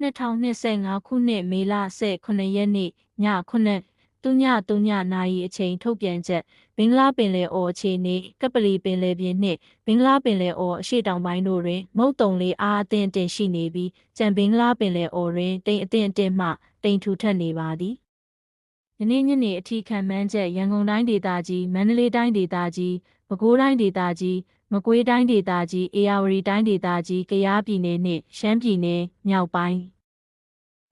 2025ခုနှစ်မေလ18ရက်နေ့ည9တုညတုညနာရီအချိန်ထုတ်ပြန်ချက်ဘင်္ဂလားပင်လယ်အော်အခြေအနေကပလီပင်လယ်ပြင်နှင့်ဘင်္ဂလားပင်လယ်အော်အရှေ့တောင်ပိုင်းတို့တွင်မုတ်တုံလေးအားအသင့်အတင်ရှိနေပြီးကြံဘင်္ဂလားပင်လယ်အော်တွင်တိမ်အသင့်အတင်မှတိမ်ထူထပ်နေပါသည် ယနေ့ညနေအထိခံမှန်းချက်ရန်ကုန်တိုင်းဒေသကြီးမန္တလေးတိုင်းဒေသကြီးပဲခူးတိုင်းဒေသကြီးမကွေးတိုင်းဒေသကြီးအေရဝတီတိုင်းဒေသကြီးကယားပြည်နယ်နှင့်ရှမ်းပြည်နယ်မြောက်ပိုင်း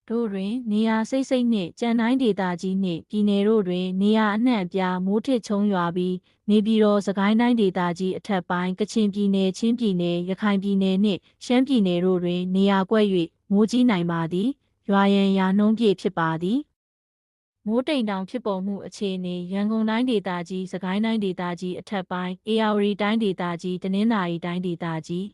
တို့တွင် နေရာစိတ်စိတ်နှင့်ကြံတိုင်းဒေသကြီးနှင့်ပြည်နယ်တို့တွင် နေရာအနှံ့အပြားမိုးထစ်ချုံရွာပြီးနေပြည်တော်စကိုင်းတိုင်းဒေသကြီးအထက်ပိုင်းကချင်ပြည်နယ်ချင်းပြည်နယ်ရခိုင်ပြည်နယ်နှင့်ရှမ်းပြည်နယ်တို့တွင် နေရာကွက်၍မိုးကြီးနိုင်ပါသည်ရွာရန်ရာနှုံးပြည့်ဖြစ်ပါသည် မိုးတိမ်တောင်ဖြစ်ပေါ်မှုအခြေအနေရန်ကုန်တိုင်းဒေသကြီးစကိုင်းတိုင်းဒေသကြီးအထက်ပိုင်းအေရဝတီတိုင်းဒေသကြီးတနင်္သာရီတိုင်းဒေသကြီး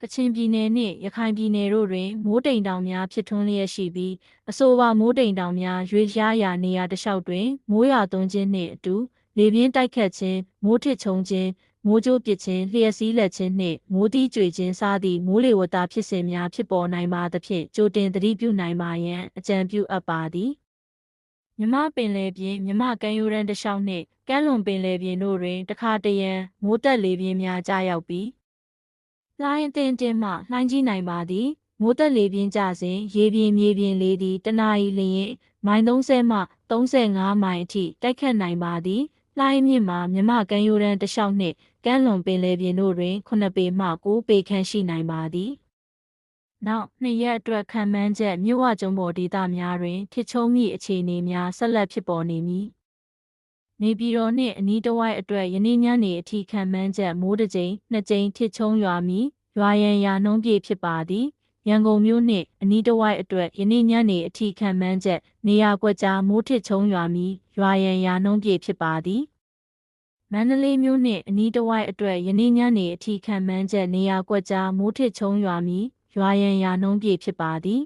ကချင်ပြည်နယ်နှင့်ရခိုင်ပြည်နယ်တို့တွင်မိုးတိမ်တောင်များဖြစ်ထွန်းလျက်ရှိပြီးအဆိုပါမိုးတိမ်တောင်များရွေ့လျားရာနေရာတစ်လျှောက်တွင်မိုးရွာသွန်းခြင်းနှင့်အတူလေပြင်းတိုက်ခတ်ခြင်းမိုးထစ်ချုံခြင်းမိုးကြိုးပစ်ခြင်းလျှက်စီးလက်ခြင်းနှင့်မိုးတီးကြွေခြင်းစသည့်မိုးလေဝသဖြစ်စဉ်များဖြစ်ပေါ်နိုင်ပါသဖြင့်ကြိုတင်သတိပြုနိုင်ပါရန်အကြံပြုအပ်ပါသည် မြမပင်လယ်ပြင်မြမကမ်းရိုးတန်းတစ်လျှောက်နှင့်ကမ်းလွန်ပင်လယ်ပြင်တို့တွင်တခါတရံမိုးတက်လေပြင်းများကြားရောက်ပြီးလှိုင်းအသင်းတင်းမှလှိုင်းကြီးနိုင်ပါသည်မိုးတက်လေပြင်းကြစဉ်ရေပြင်မြေပြင်လေသည်တနအီလျင်မိုင်30မှ35မိုင်အထိတိုက်ခတ်နိုင်ပါသည်လှိုင်းမြင့်မှာမြမကမ်းရိုးတန်းတစ်လျှောက်နှင့်ကမ်းလွန်ပင်လယ်ပြင်တို့တွင်9ပေမှ9ပေခန့်ရှိနိုင်ပါသည် နောက်နှစ်ရက်အတွက်ခံမှန်းချက်မြို့ဝကျုံပေါ်ဒေသများတွင်ထစ်ချုံမိအခြေအနေများဆက်လက်ဖြစ်ပေါ်နေမည်နေပြည်တော်နှင့်အနီးတစ်ဝိုက်အတွက်ယနေ့ညနေအထိခံမှန်းချက်မိုးတစ်ကြိမ်နှစ်ကြိမ်ထစ်ချုံရွာမီရွာရန်ရာနှုံးပြည့်ဖြစ်ပါသည်ရန်ကုန်မြို့နှင့်အနီးတစ်ဝိုက်အတွက်ယနေ့ညနေအထိခံမှန်းချက်နေရာကွက်ကြားမိုးထစ်ချုံရွာမီရွာရန်ရာနှုံးပြည့်ဖြစ်ပါသည်မန္တလေးမြို့နှင့်အနီးတစ်ဝိုက်အတွက်ယနေ့ညနေအထိခံမှန်းချက်နေရာကွက်ကြားမိုးထစ်ချုံရွာမီ ရွာရန်ရာနှုံးပြည့်ဖြစ်ပါသည်